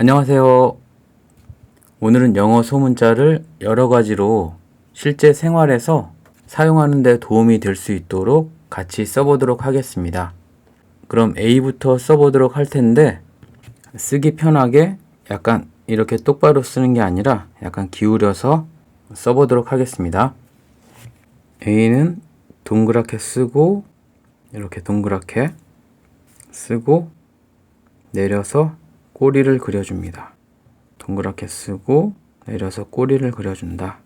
안녕하세요. 오늘은 영어 소문자를 여러 가지로 실제 생활에서 사용하는 데 도움이 될 수 있도록 같이 써보도록 하겠습니다. 그럼 A부터 써보도록 할 텐데 쓰기 편하게 약간 이렇게 똑바로 쓰는 게 아니라 약간 기울여서 써보도록 하겠습니다. A는 동그랗게 쓰고 이렇게 동그랗게 쓰고 내려서 꼬리를 그려줍니다. 동그랗게 쓰고 내려서 꼬리를 그려준다.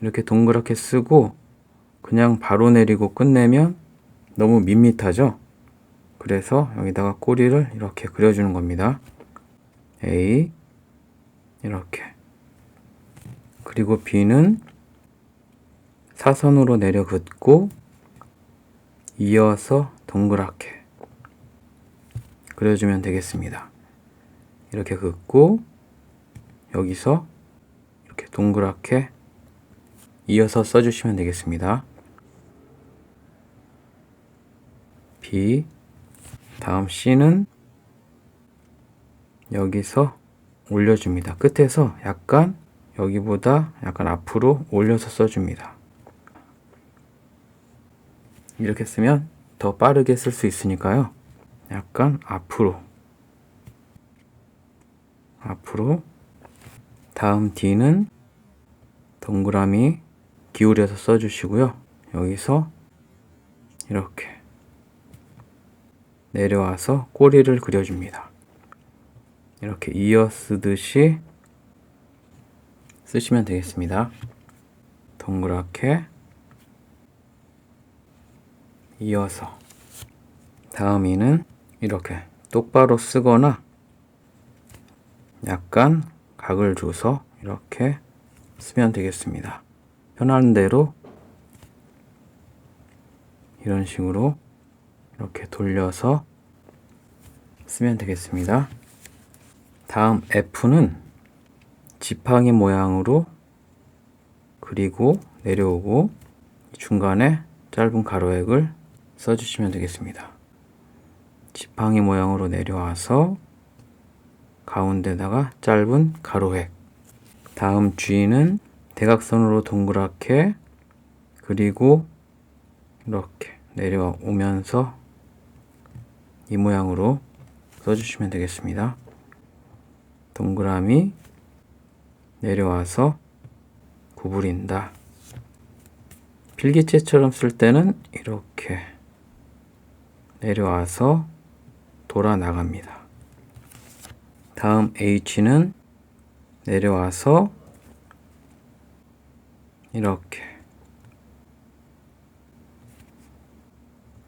이렇게 동그랗게 쓰고 그냥 바로 내리고 끝내면 너무 밋밋하죠? 그래서 여기다가 꼬리를 이렇게 그려주는 겁니다. A 이렇게 그리고 B는 사선으로 내려 긋고 이어서 동그랗게 그려주면 되겠습니다. 이렇게 긋고 여기서 이렇게 동그랗게 이어서 써주시면 되겠습니다. B 다음 C는 여기서 올려줍니다. 끝에서 약간 여기보다 약간 앞으로 올려서 써줍니다. 이렇게 쓰면 더 빠르게 쓸 수 있으니까요. 약간 앞으로 앞으로 다음 D는 동그라미 기울여서 써주시고요. 여기서 이렇게 내려와서 꼬리를 그려줍니다. 이렇게 이어 쓰듯이 쓰시면 되겠습니다. 동그랗게 이어서 다음 이는 이렇게 똑바로 쓰거나 약간 각을 줘서 이렇게 쓰면 되겠습니다. 편한 대로 이런 식으로 이렇게 돌려서 쓰면 되겠습니다. 다음 F는 지팡이 모양으로 그리고 내려오고 중간에 짧은 가로액을 써주시면 되겠습니다. 지팡이 모양으로 내려와서 가운데다가 짧은 가로획 다음 G는 대각선으로 동그랗게 그리고 이렇게 내려오면서 이 모양으로 써주시면 되겠습니다. 동그라미 내려와서 구부린다. 필기체처럼 쓸 때는 이렇게 내려와서 돌아 나갑니다. 다음 H는 내려와서 이렇게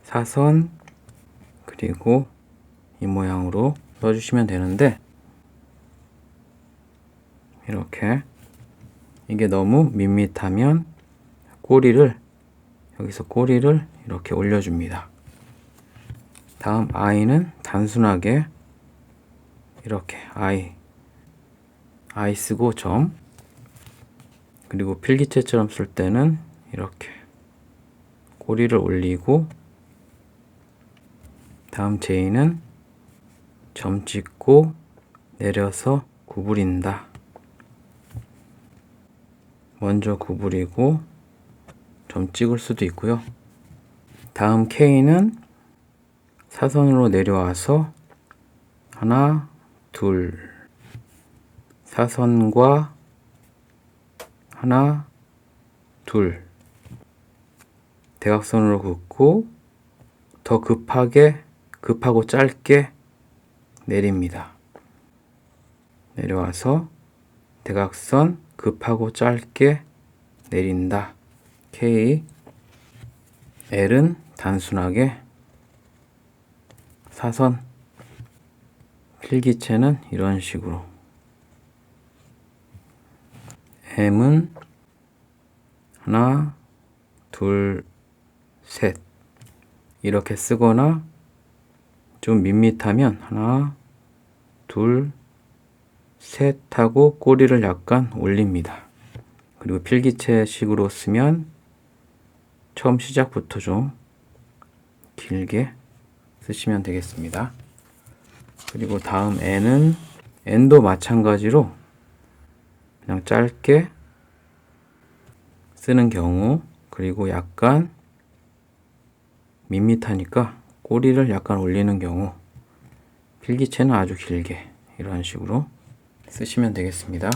사선 그리고 이 모양으로 넣어주시면 되는데 이렇게 이게 너무 밋밋하면 꼬리를 여기서 꼬리를 이렇게 올려줍니다. 다음 I는 단순하게 이렇게 I I 쓰고 점 그리고 필기체처럼 쓸 때는 이렇게 꼬리를 올리고 다음 J는 점 찍고 내려서 구부린다. 먼저 구부리고 점 찍을 수도 있고요. 다음 K는 사선으로 내려와서 하나, 둘, 사선과 하나, 둘, 대각선으로 긋고 더 급하게, 급하고 짧게 내립니다. 내려와서 대각선 급하고 짧게 내린다. K, L은 단순하게 사선, 필기체는 이런 식으로 M은 하나, 둘, 셋 이렇게 쓰거나 좀 밋밋하면 하나, 둘, 셋 하고 꼬리를 약간 올립니다. 그리고 필기체 식으로 쓰면 처음 시작부터 좀 길게 쓰시면 되겠습니다. 그리고 다음 N은 n도 마찬가지로 그냥 짧게 쓰는 경우 그리고 약간 밋밋하니까 꼬리를 약간 올리는 경우 필기체는 아주 길게 이런 식으로 쓰시면 되겠습니다.